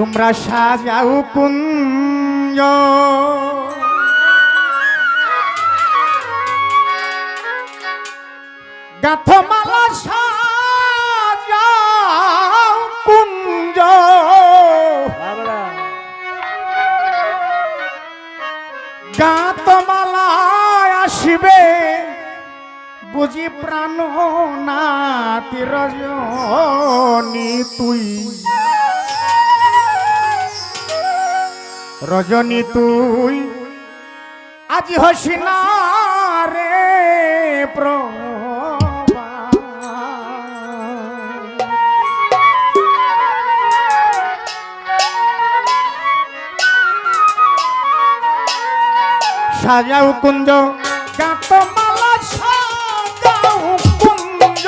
তোমরা সাজাও কুঞ্জ। গাথমালা সাজাও কুঞ্জ। গাতমালায় আসিবে বুঝি প্রাণ নাতি রজনী তুই। রজনী তুই। আজি হসিনা রে প্রভা সাজাও কুঞ্জ। গাতমালা সাজাও কুঞ্জ।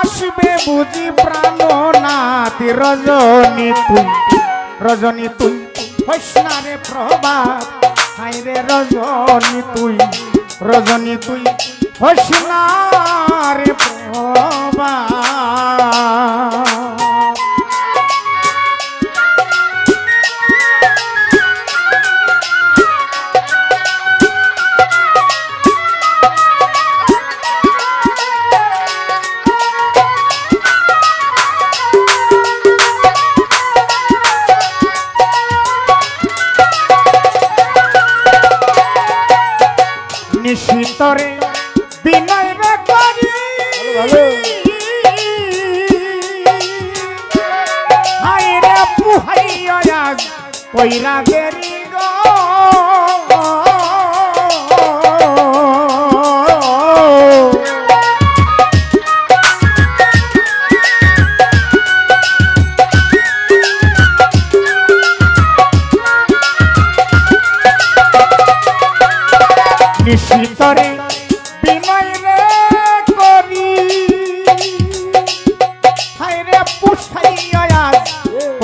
আসবে বুঝি প্রাণ। নাতি রজনী তুই রজনী তুই। হৈষ্ণারে প্রভাত হাইরে রজনী তুই রজনী তুই। হৈষ্ণারে প্রভাত। নিশিতরে বিনয় রে করি। হাই রে পুহাই আজ কইরা গেরি গো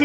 ডাকছে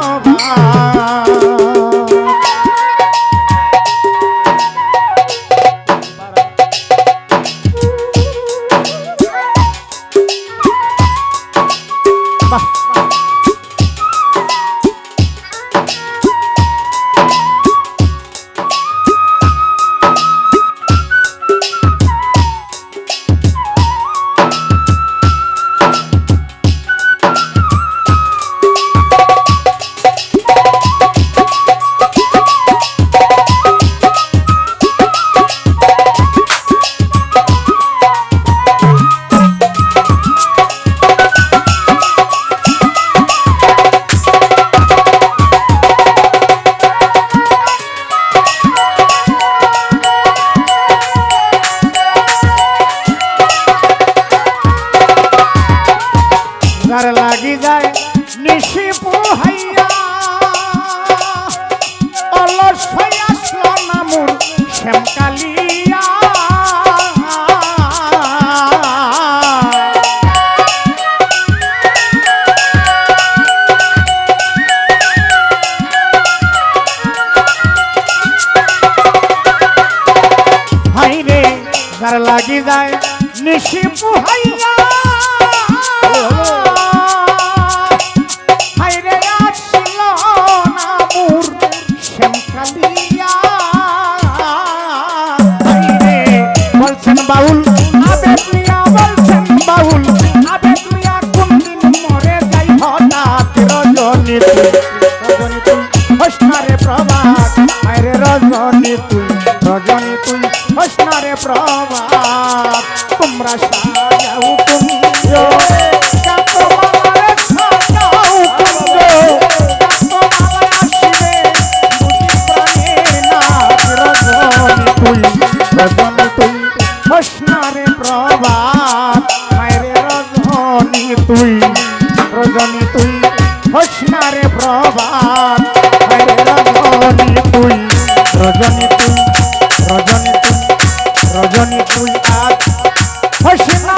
শিবু রাত মায়ের রজনী তুই রজনী তুই, হোসনারে প্রভাত। মায়ের রজনী তুই রজনী তুই রজনী তুই রজনী তুই আজ হোসনা